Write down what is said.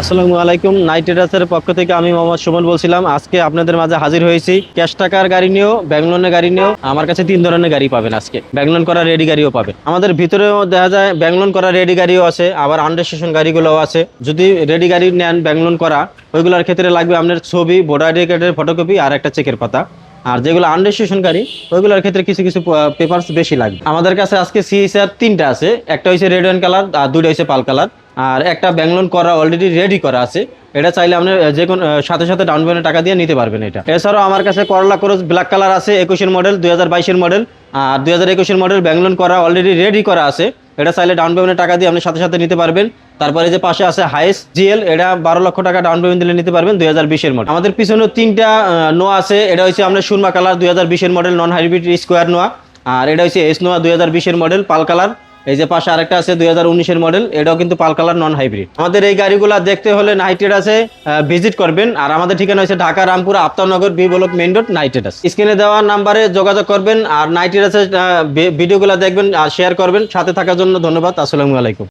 আসসালামু আলাইকুম নাইট রাইডার্সের পক্ষ থেকে আমি মোহাম্মদ সুমন বলছিলাম। আজকে আপনাদের মাঝে হাজির হয়েছি। ক্যাশ টাকার গাড়ি নিয়েও ব্যাংলোনের গাড়ি নিয়েও, আমার কাছে তিন ধরনের গাড়ি পাবেন আজকে। ব্যাংলোন করা রেডি গাড়িও পাবেন। আমাদের ভিতরেও দেখা যায় ব্যাংলোন করা রেডি গাড়িও আছে, আবার আন্ডার স্টেশন গাড়িগুলোও আছে। যদি রেডি গাড়ি নেন ব্যাংলোন করা, ওইগুলোর ক্ষেত্রে লাগবে আপনার ছবি ভোটার আইডি কার্ডের ফটোকপি আর একটা চেকের পাতা। আর যেগুলো আনরেজিস্ট্রেশন গাড়ি, ওইগুলোর ক্ষেত্রে কিছু কিছু পেপারস বেশি লাগবে। আমাদের কাছে আজকে সিএসআর তিনটা আছে। একটা হচ্ছে রেড অ্যান্ড কালার আর দুইটা হয়েছে পাল কালার আর একটা ব্যাংলোন করা অলরেডি রেডি করা আছে। এটা চাইলে আপনি যে কোনো সাথে সাথে ডাউন পেমেন্ট টাকা দিয়ে নিতে পারবেন এটা। এছাড়াও আমার কাছে করলা ক্রস ব্ল্যাক কালার আছে, একুশের মডেল দুই হাজার বাইশের মডেল আর দুই হাজার একুশের মডেল ব্যাংলোন করা অলরেডি রেডি করা আছে। এটা চাইলে ডাউন পেমেন্টের টাকা দিয়ে আপনি সাথে সাথে নিতে পারবেন। তারপরে যে পাশে আছে হাইস জিএল এটা বারো লক্ষ টাকা ডাউন পেমেন্ট দিলে নিতে পারবেন দুই হাজার বিশের মডেল আমাদের পিছনে তিনটা নোয়া আছে। এটা হচ্ছে আপনার সুরমা কালার, দুই হাজার বিশের model non hybrid square Noah. আর এটা হচ্ছে এস নোয়া, দুই হাজার বিশের মডেল পাল কালার। এই যে পাশে আরেকটা আছে দুই হাজার উনিশের মডেল, এটাও কিন্তু পাল কালার নন হাইব্রিড আমাদের এই গাড়িগুলো দেখতে হলে নাইটেড আছে ভিজিট করবেন। আর আমাদের ঠিকানা হচ্ছে Dhaka, Rampur Aftabnagar B block main road নাইটেড আছে। স্ক্রিনে দেওয়া নাম্বারে যোগাযোগ করবেন, আর নাইটেড আছে ভিডিওগুলো দেখবেন, আর শেয়ার করবেন। সাথে থাকার জন্য ধন্যবাদ, আসসালামু আলাইকুম।